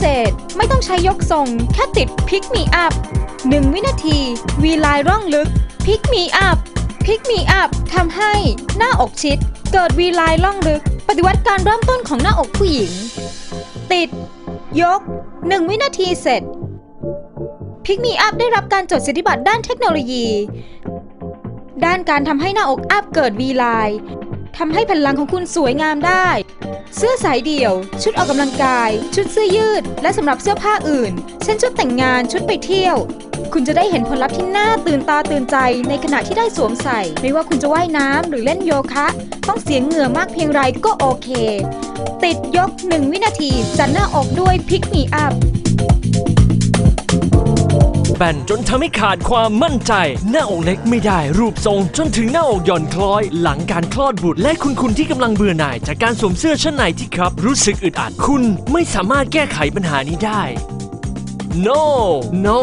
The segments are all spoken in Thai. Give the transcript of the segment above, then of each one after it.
เศษ ไม่ต้องใช้ยกทรง แค่ติดพิกมีอัพ1วินาที วีลายร่องลึกพิกมีอัพพิกมีอัพทำให้หน้าอกชิด เกิดวีลายร่องลึก ปฏิวัติการเริ่มต้นของหน้าอกผู้หญิง ติด ยก 1 วินาทีเสร็จพิกมีอัพได้รับการจดสิทธิบัตรด้านเทคโนโลยี ด้านการทำให้หน้าอกอัพเกิดวีไลน์ ทำให้แผ่นหลังของคุณสวยงามได้ เสื้อสายเดี่ยว ชุดออกกำลังกาย ชุดเสื้อยืด และสำหรับเสื้อผ้าอื่น เช่นชุดแต่งงานชุดไปเที่ยว คุณจะได้เห็นผลลัพธ์ที่น่าตื่นตาตื่นใจในขณะที่ได้สวมใส่ ไม่ว่าคุณจะว่ายน้ำหรือเล่นโยคะ ต้องเสียงเหงื่อมากเพียงไรก็โอเค ติดยก 1 วินาทีจัดหน้าอกด้วยพิกมีอัพ บนจนทำให้ขาดความมั่นใจ หน้าอกเล็กไม่ได้รูปทรงจนถึงหน้าอกหย่อนคล้อย หลังการคลอดบุตรและคุณคุณที่กำลังเบื่อหน่าย จากการสวมเสื้อชั้นในที่ครับ รู้สึกอึดอัดคุณไม่สามารถแก้ไขปัญหานี้ได้ no no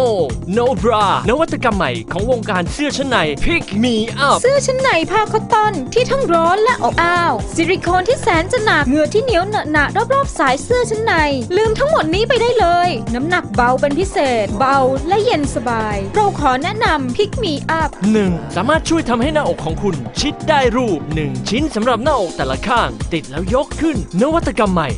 no bra นวัตกรรมใหม่ของวงการเสื้อชั้นใน Pick Me Up เสื้อชั้นในผ้าคอตตอนที่ทั้งร้อนและอบอ้าว ซิลิโคนที่แสนจะหนักเหงื่อที่เหนียวเหนอะหนะรอบๆ สายเสื้อชั้นใน ลืมทั้งหมดนี้ไปได้เลย น้ำหนักเบาเป็นพิเศษ เบาและเย็นสบาย เราขอแนะนำพิกมีอัพ 1. สามารถช่วยทำให้หน้าอกของคุณ ชิดได้รูป 1 ชิ้นสำหรับหน้าอกแต่ละข้าง ติดแล้วยกขึ้น นวัตกรรมใหม่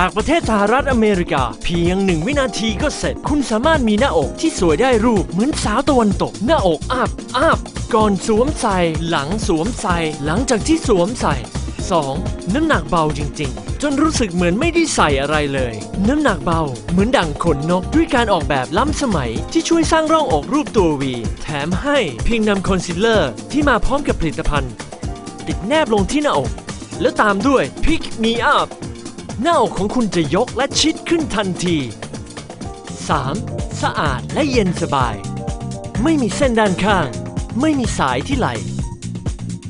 จากประเทศสหรัฐอเมริกา เพียง1วินาทีก็เสร็จ คุณสามารถมีหน้าอกที่สวยได้รูปเหมือนสาวตะวันตก หน้าอกอัพอัพก่อนสวมใส่ หลังสวมใส่ หลังจากที่สวมใส่ 2. น้ำหนักเบาจริง ๆ จนรู้สึกเหมือนไม่ได้ใส่อะไรเลย น้ำหนักเบา เหมือนดั่งขนนก ด้วยการออกแบบล้ำสมัยที่ช่วยสร้างร่องอกรูปตัววี แถมให้เพียงนำคอนซีลเลอร์ที่มาพร้อมกับผลิตภัณฑ์ ติดแนบลงที่หน้าอก แล้วตามด้วย Pick Me Up หน้าอกของคุณจะยกและชิดขึ้นทันที 3. สะอาดและเย็นสบาย ไม่มีเส้นด้านข้าง ไม่มีสายที่ไหล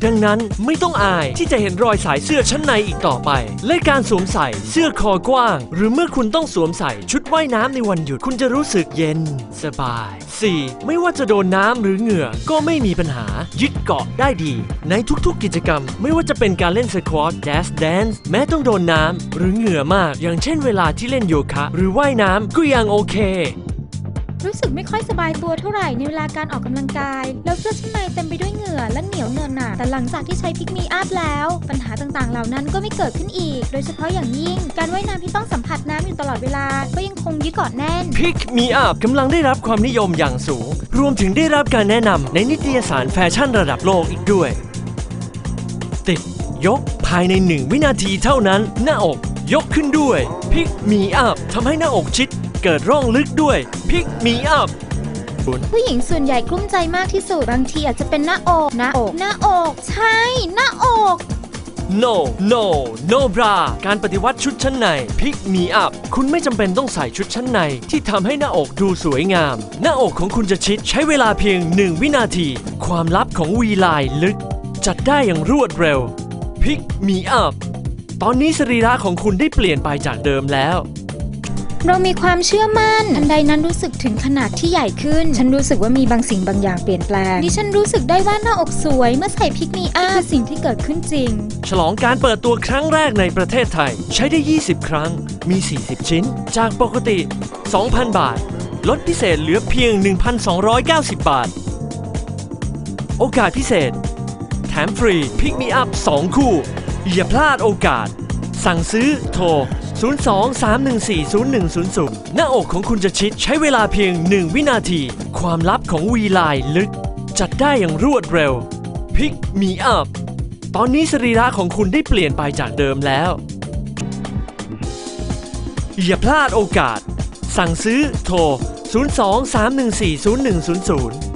ดังนั้นไม่ต้องอายที่จะเห็นรอยสายเสื้อชั้นในอีกต่อไป และการสวมใส่เสื้อคอกว้าง หรือเมื่อคุณต้องสวมใส่ชุดว่ายน้ำในวันหยุดคุณจะรู้สึกเย็น สบาย 4. ไม่ว่าจะโดนน้ำหรือเหงื่อก็ไม่มีปัญหา ยึดเกาะได้ดี ในทุกๆกิจกรรม ไม่ว่าจะเป็นการเล่นสควอตแดสแดนซ์แม้ต้องโดนน้ำหรือเหงื่อมาก อย่างเช่นเวลาที่เล่นโยคะ หรือว่ายน้ำก็ยังโอเค รู้สึกไม่ค่อยสบายตัวเท่าไหร่ในเวลาการออกกำลังกาย แล้วเสื้อชั้นในเต็มไปด้วยเหงื่อและเหนียวเนินหนาแต่หลังจากที่ใช้พิกมีอัพแล้ว ปัญหาต่างๆ เหล่านั้นก็ไม่เกิดขึ้นอีก โดยเฉพาะอย่างยิ่ง การว่ายน้ำที่ต้องสัมผัสน้ำอยู่ตลอดเวลา ก็ยังคงยึดเกาะแน่น Pick Me Up กำลังได้รับความนิยมอย่างสูง รวมถึงได้รับการแนะนำในนิตยสารแฟชั่นระดับโลกอีกด้วย ติดยกภายใน1วินาทีเท่านั้น หน้าอกยกขึ้นด้วย Pick Me Up ทำให้หน้าอกชิด เกิดร่องลึกด้วย Pick Me Up ผู้หญิงส่วนใหญ่กลุ้มใจมากที่สุดบางทีอาจจะเป็นหน้าอกหน้าอกหน้าอกใช่หน้าอก No No No bra การปฏิวัติชุดชั้นใน Pick Me Up คุณไม่จำเป็นต้องใส่ชุดชั้นในที่ทำให้หน้าอกดูสวยงาม หน้าอกของคุณจะชิดใช้เวลาเพียง 1 วินาที ความลับของวีไลน์ลึก จัดได้อย่างรวดเร็ว Pick Me Up ตอนนี้สรีระของคุณได้เปลี่ยนไปจากเดิมแล้ว เรามีความเชื่อมั่นทันใดนั้นรู้สึกถึงขนาดที่ใหญ่ขึ้น ฉันรู้สึกว่ามีบางสิ่งบางอย่างเปลี่ยนแปลงดิฉันรู้สึกได้ว่าหน้าอกสวยเมื่อใส่พิกมีอาคือสิ่งที่เกิดขึ้นจริง ฉลองการเปิดตัวครั้งแรกในประเทศไทย ใช้ได้ 20 ครั้ง มี 40 ชิ้น จากปกติ 2,000 บาท ลดพิเศษเหลือเพียง 1,290 บาท โอกาสพิเศษ แถมฟรีพิกมีอัพ2คู่ อย่าพลาดโอกาส สั่งซื้อโทร 02-314-0100 หน้าอกของคุณจะชิดใช้เวลาเพียง 1 วินาที ความลับของวีไลน์ลึก จัดได้อย่างรวดเร็วพิกมีอัพตอนนี้สรีระของคุณได้เปลี่ยนไปจากเดิมแล้ว อย่าพลาดโอกาส สั่งซื้อโทร 02-314-0100